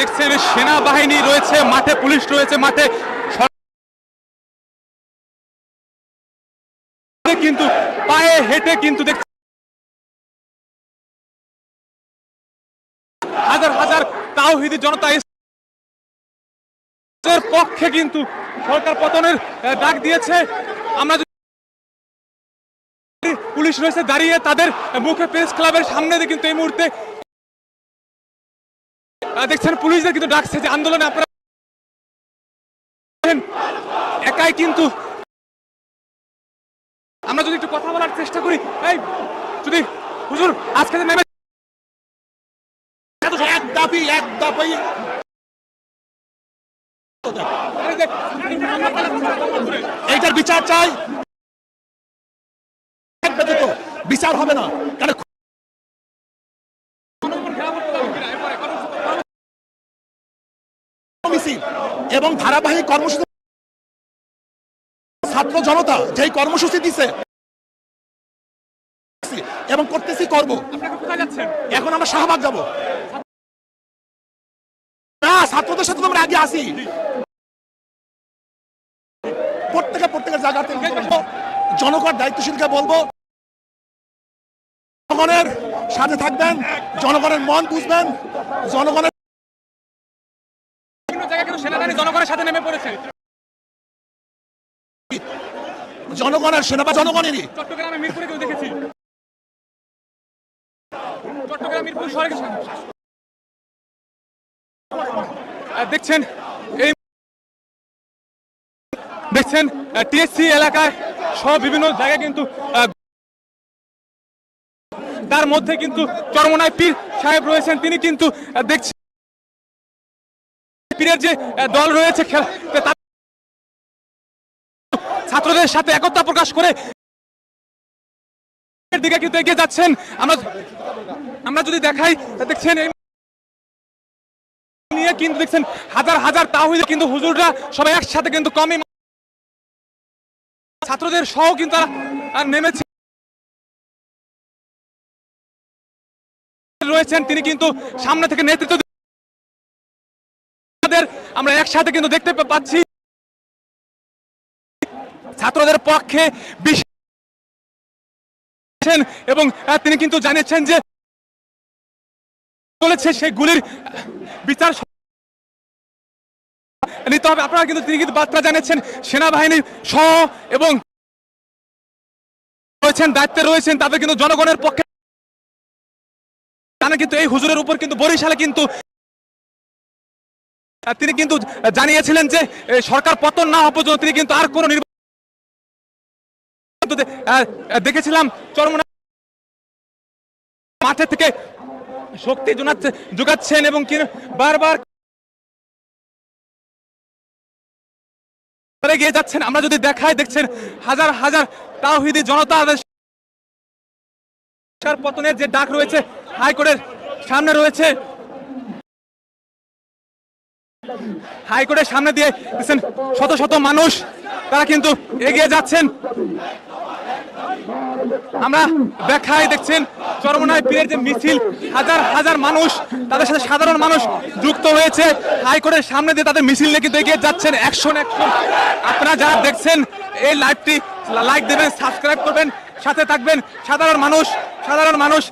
দেখছেন, সেনাবাহিনী রয়েছে, মাঠে পুলিশ রয়েছে, মাঠে কিন্তু পায়ে হেঁটে কিন্তু দেখছেন, হাজার হাজার তাওহিদি জনতা পক্ষে কিন্তু সরকার পতনের ডাক দিয়েছে। আমরা পুলিশ রয়েছে, দাঁড়িয়ে তাদের মুখে প্রেস ক্লাবের সামনে কিন্তু এই মুহূর্তে দেখছেন, পুলিশদের কিন্তু ডাকছে যে আন্দোলনে আপনারা একাই কিন্তু আমরা যদি একটু কথা বলার চেষ্টা করি, এই, যদি, হুজুর, আজকে যে এইটার বিচার চাই। বিচার হবে না। কারণ মিছিল এবং ধারাবাহিক কর্মসূচি ছাত্র জনতা যেই কর্মসূচি দিছে এবং করতেছি করব। এখন আমরা শাহবাগ যাব। না ছাত্রদের সাথে আমরা আগে আসি প্রত্যেকে প্রত্যেকের জায়গাতে জনগণ দায়িত্বশীলকে বলব জনগণের সাথে থাকবেন জনগণের মন বুঝবেন জনগণের সেনাবাহিনী জনগণের সাথে নেমে পড়েছে। জনগণেরই। চট্টগ্রামে মিরপুরে কেউ দেখেছি? চট্টগ্রাম মিরপুর শহরে দেখছেন এই দেখছেন টিএসসি এলাকায় সহ বিভিন্ন জায়গায় কিন্তু তার মধ্যে কিন্তু চরমনায় পীর সাহেব রয়েছেন। তিনি কিন্তু দেখছেন পীরের যে দল রয়েছে ছাত্রদের সাথে একতা প্রকাশ করে দিকে কিন্তু এগিয়ে যাচ্ছেন আমরা আমরা যদি দেখাই, দেখছেন এই নিয়ে কিন্তু দেখছেন হাজার হাজার তাহিদ কিন্তু হুজুররা সবাই একসাথে কিন্তু কমই ছাত্রদের সহ কিন্তু তারা নেমেছে রয়েছেন, তিনি কিন্তু সামনে থেকে নেতৃত্ব। আমরা একসাথে কিন্তু দেখতে পাচ্ছি। ছাত্রদের পক্ষে এবং তিনি কিন্তু জানিয়েছেন যে চলেছে সেই গুলির বিচার নিতে হবে। আপনারা কিন্তু, তিনি কিন্তু বার্তা জানিয়েছেন সেনাবাহিনী সহ এবং রয়েছেন, দায়িত্বে রয়েছেন, তাদের কিন্তু জনগণের পক্ষে তারা কিন্তু এই হুজুরের উপর কিন্তু বরিশালে কিন্তু তিনি কিন্তু জানিয়েছিলেন যে সরকার পতন না হওয়া পর্যন্ত তিনি কিন্তু আর কোনো নির্বাচন দেখেছিলাম চরমনা মাঠে থেকে শক্তি যোগাচ্ছেন এবং বারবার গিয়ে যাচ্ছেন। আমরা যদি দেখাই, দেখছেন হাজার হাজার তাওহিদি জনতা পতনের যে ডাক রয়েছে, হাইকোর্টের সামনে রয়েছে। হাইকোর্টের সামনে দিয়ে দেখছেন শত শত মানুষ। তারা কিন্তু এগিয়ে যাচ্ছেন। আমরা দেখাই দেখছেন, চরমনায় পীরের যে মিছিল, হাজার হাজার মানুষ, তাদের সাথে সাধারণ মানুষ যুক্ত হয়েছে। হাইকোর্টের সামনে দিয়ে তাদের মিছিল নিয়ে কিন্তু এগিয়ে যাচ্ছেন একশন একশন আপনারা যারা দেখছেন, এই লাইভটি লাইক দেবেন, সাবস্ক্রাইব করবেন, সাথে থাকবেন। সাধারণ মানুষ সাধারণ মানুষ